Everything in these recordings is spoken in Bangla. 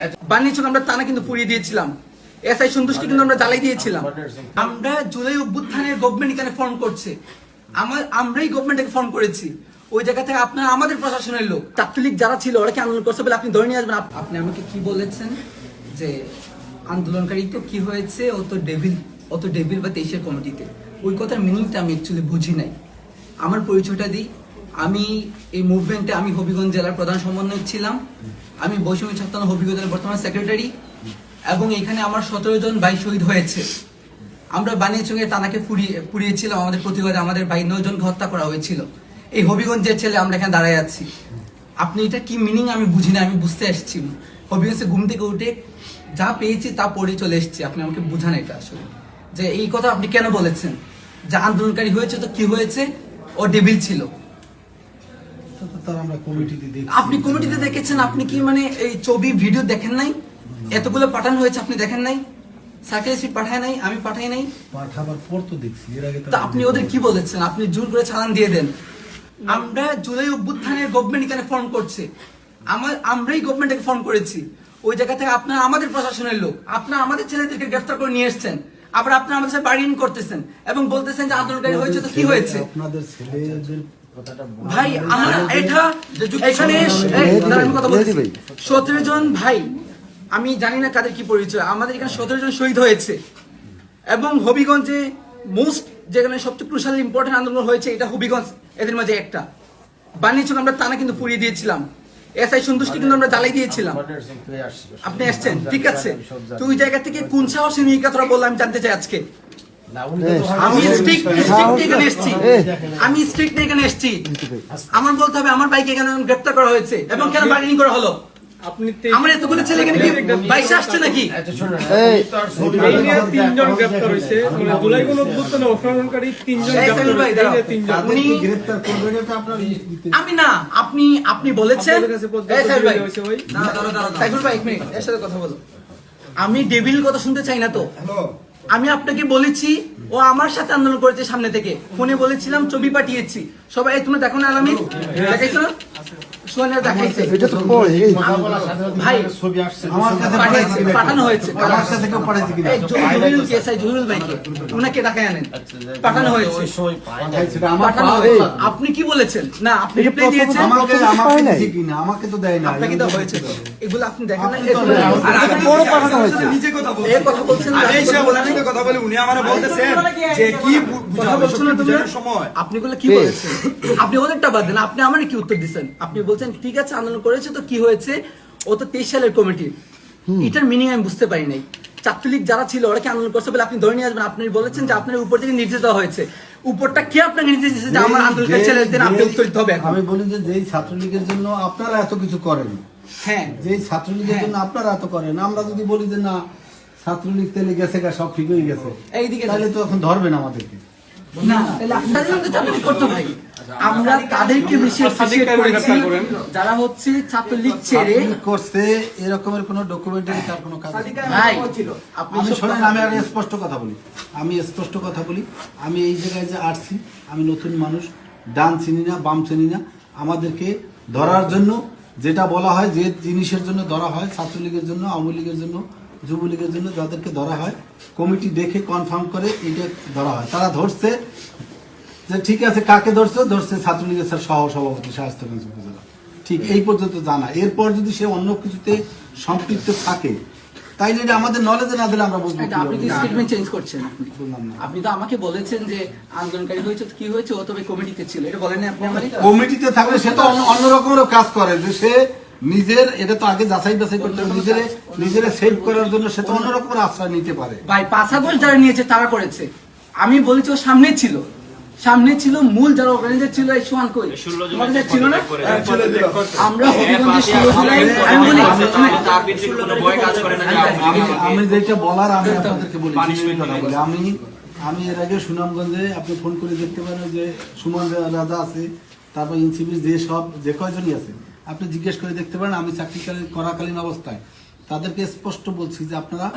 আমরা কিন্তু পুড়িয়ে দিয়েছিলাম। এসআই কিন্তু আমরা জ্বালাই দিয়েছিলাম। আমরা জুলাই অভ্যুত্থানের গভর্নমেন্ট এখানে ফর্ম করছে। আমার আমরাই গভর্নমেন্টকে ফর্ম করেছি। ওই জায়গা থেকে আপনারা আমাদের প্রশাসনের লোক ছাত্রলীগ যারা ছিল ওরা কি আন্দোলন করছে বলে আপনি ধরে নিয়ে আসবেন? আপনি আমাকে কি বলেছেন? যে আন্দোলনকারী তো কি হয়েছে? ও তো ডেভিল ও তো ডেভিল বা তেইশের কমিটিতে। ওই কথার মিনিংটা আমি অ্যাকচুয়ালি বুঝি নাই। আমার পরিচয়টা দিই। আমি এই মুভমেন্টে আমি হবিগঞ্জ জেলার প্রধান সমন্বয়ক ছিলাম। আমি বৈষম্য ছাত্র হবিগঞ্জ জেলার বর্তমান সেক্রেটারি এবং এখানে আমার সতেরো জন ভাই শহীদ হয়েছে। আমরা বানিয়ে বানিয়াচঙ্গে তানাকে পুড়িয়ে, পুড়িয়েছিলাম, আমাদের প্রতিবাদে আমাদের ভাই নয় জনকে হত্যা করা হয়েছিল। এই হবিগঞ্জের ছেলে আমরা এখানে দাঁড়ায় আছি। আপনি এটা কি মিনিং আমি বুঝি না আমি বুঝতে এসেছি। হবিগঞ্জে ঘুম থেকে উঠে যা পেয়েছি তা পড়ে চলে এসেছি। আপনি আমাকে বুঝান এটা আসলে। যে এই কথা আপনি কেন বলেছেন? যে আন্দোলনকারী হয়েছে তো কি হয়েছে? ও ডেবিল ছিল। তার আমরা কমিটিতে দেখছি। আপনি কমিটিতে দেখেছেন আপনি কি মানে এই ছবি ভিডিও দেখেন নাই? এতগুলো পাঠানো হয়েছে আপনি দেখেন নাই? পাঠায় নাই আমি পাঠাই নাই? পাঠাবার পর তো দেখছি এর আগে তা আপনি ওদের কি বলেছেন? আপনি জোর করে চালান দিয়ে দেন। আমরা জুলাই অভ্যুত্থানের গভর্নমেন্ট এখানে ফর্ম করছে। আমার আমরাই গভর্নমেন্টকে ফর্ম করেছি। ওই জায়গা থেকে আপনারা আমাদের প্রশাসনের লোক আপনারা আমাদের ছেলেদেরকে গ্রেফতার করে নিয়ে এসেছেন। আবার আপনারা আমাদের সাথে বার্গেন করতেছেন এবং বলতেছেন যে আন্দোলনকারী হয়েছে তো কি হয়েছে? আপনাদের ছেলেদের ভাই আমরা এটা এখানে আমি কথা বলতেছি। সতেরো জন ভাই আমি জানি না কাদের কি পরিচয় আমাদের এখানে সতেরো জন শহীদ হয়েছে। এবং হবিগঞ্জে মোস্ট যেখানে সবচেয়ে ক্রুশাল ইম্পর্টেন্ট আন্দোলন হয়েছে এটা হবিগঞ্জ এদের মাঝে একটা। বানিয়েছিল আমরা টানা কিন্তু পুড়িয়ে দিয়েছিলাম। এসআই সন্তুষ্টি কিন্তু আমরা জ্বালাই দিয়েছিলাম আপনি আসছেন ঠিক আছে তো ওই জায়গা থেকে কোন সাহসী নিয়ে কথাটা বললাম আমি জানতে চাই আজকে আমি স্ট্রিক্ট এখানে এসেছি আমি স্ট্রিক্ট এখানে এসেছি আমার বলতে হবে আমার বাইকে কেন গ্রেপ্তার করা হয়েছে এবং কেন বার্গেনিং করা হলো আপনি আমার এতগুলো ছেলে এখানে কি বাইশে আসছে নাকি? তিনজন গ্রেপ্তার হয়েছে। মানে জুলাই কোন অভ্যুত্থানে অংশগ্রহণকারী তিনজন ইতে- আমি না আপনি আপনি বলেছেন। সাইফুল ভাই এক মিনিট এর সাথে কথা বলো। আমি ডেভিল কথা শুনতে চাই না তো। আমি আপনাকে বলেছি ও আমার সাথে আন্দোলন করেছে সামনে থেকে। ফোনে বলেছিলাম ছবি পাঠিয়েছি। সবাই এই, তুমি দেখো না আলামিন? দেখাইছো না পাঠানো হয়েছে। ডাকায় আনেন। পাঠানো হয়েছে। হয়েছে। আপনি কি বলেছেন? না আপনি রিপ্লাই দিয়েছেন। আমাকে তো দেয় না আপনাকে তো হয়েছে এগুলো আপনি দেখেন না হয়েছে। কথা বলছেন। কথা বলে উনি আমারে বলতেছেন যে কি আপনি গুলো কি বলেছেন? আপনি ওদেরটা বাদ দেন আপনি আমার কি উত্তর দিচ্ছেন আপনি বলছেন ঠিক আছে আন্দোলন করেছে তো কি হয়েছে? ও তো তেইশ সালের কমিটি। এটার মিনিং আমি বুঝতে পারি নাই। ছাত্রলীগ যারা ছিল ওরা কি আন্দোলন করছে বলে আপনি ধরে নিয়ে আসবেন? আপনি বলেছেন যে আপনার উপর থেকে নির্দেশ দেওয়া হয়েছে। উপরটা কে আপনাকে নির্দেশ দিয়েছে যে আমার ছেলেদের আপনি উত্তর দিতে হবে আমি বলি যে যেই ছাত্রলীগের জন্য আপনারা এত কিছু করেন হ্যাঁ। যেই ছাত্রলীগের হ্যাঁ। জন্য আপনারা এত করেন আমরা যদি বলি যে না ছাত্রলীগ তেলে গেছে সব ঠিক হয়ে গেছে এইদিকে তাহলে তো এখন ধরবেন আমাদেরকে। না তাহলে আপনাদের মধ্যে চাকরি করতে ভাই আমরা তাদেরকে বেশি করেছি। যারা হচ্ছে ছাত্রলীগ ছেড়ে করছে এরকমের কোনো ডকুমেন্টারি তার কোনো কাজ নেই। আমি শোনেন আমি আগে স্পষ্ট কথা বলি। আমি স্পষ্ট কথা বলি। আমি এই জায়গায় যে আসছি আমি নতুন মানুষ ডান চিনি না বাম চিনি না। আমাদেরকে ধরার জন্য যেটা বলা হয় যে জিনিসের জন্য ধরা হয় ছাত্রলীগের জন্য আওয়ামী লীগের জন্য যুবলীগের জন্য যাদেরকে ধরা হয় কমিটি দেখে কনফার্ম করে এটা ধরা হয়। তারা ধরছে যে ঠিক আছে কাকে ধরছে? ধরছে ছাত্রলীগের স্যার সহ সভাপতি শাহস্তাগঞ্জ উপজেলা। ঠিক এই পর্যন্ত জানা। এরপর যদি সে অন্য কিছুতে সম্পৃক্ত থাকে তাইলে এটা আমাদের নলেজে না দিলে আমরা বুঝব আপনি কি স্টেটমেন্ট চেঞ্জ করছেন। আপনি তো আমাকে বলেছেন যে আন্দোলনকারী হয়েছে কি হয়েছে? ও তবে কমিটিতে ছিল। এটা বলেন আপনি আমাকে? কমিটিতে থাকলে সে তো অন্য- কাজ করে। যে সে নিজের এটা তো আগে যাচাই বাছাই করতে হবে নিজের নিজের সেভ করার জন্য সে তো অন্য রকমের আশ্রয় নিতে পারে। ভাই পাঁচ আগস্ট যারা নিয়েছে তারা করেছে। আমি বলেছি ও সামনে ছিল। সামনে ছিল মূল যারা অর্গানাইজার ছিল এই সোয়ান কই? তোমাদের ছিল না? আমরা আমি বলি আমি আমি যেটা বলার আমি আপনাদেরকে বলি জিনিসের কথা বলি। আমি আমি এর আগে সুনামগঞ্জে আপনি ফোন করে দেখতে পারেন যে সুমন রাজা আছে তারপর ইনসিবির যে সব যে কয়জনই আছে। আপনি জিজ্ঞেস করে দেখতে পারেন আমি চাকরিকালীন করাকালীন অবস্থায়। তাদেরকে স্পষ্ট বলছি যে আপনারা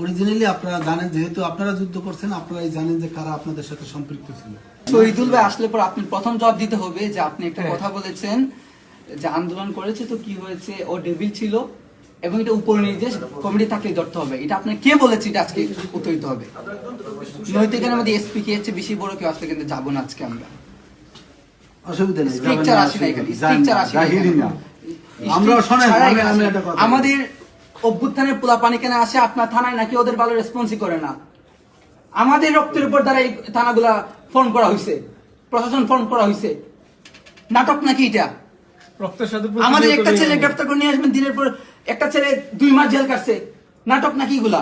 অরিজিনালি আপনারা জানেন যেহেতু আপনারা যুদ্ধ করছেন আপনারাই জানেন যে কারা আপনাদের সাথে সম্পৃক্ত ছিল। শহীদুল ভাই আসলে পর আপনি প্রথম জবাব দিতে হবে যে আপনি একটা কথা বলেছেন যে আন্দোলন করেছে তো কি হয়েছে? ও ডেভিল ছিল। এবং এটা উপর নির্দেশ কমিটি থাকলে ধরতে হবে। এটা আপনি কে বলেছে? এটা আজকে উত্তর দিতে হবে এখানে আমাদের এসপি কে হচ্ছে বেশি বড় কেউ আসলে কিন্তু যাব না আজকে আমরা। অসুবিধা নেই যাবেন স্ট্রিকচার আসে না এখানে স্ট্রিকচার আসে। আমরা শোনেন আমি একটা কথা। আমাদের অভ্যুত্থানের পোলা পানি কেন আসে আপনার থানায় নাকি ওদের ভালো রেসপন্সই করে না। আমাদের রক্তের উপর দ্বারা এই থানাগুলা ফোন করা হয়েছে প্রশাসন ফোন করা হয়েছে নাটক নাকি এটা? রক্তের সাথে আমাদের একটা ছেলে গ্রেফতার করে নিয়ে আসবেন দিনের পর একটা ছেলে দুই মাস জেল কাটছে। নাটক নাকি এগুলা?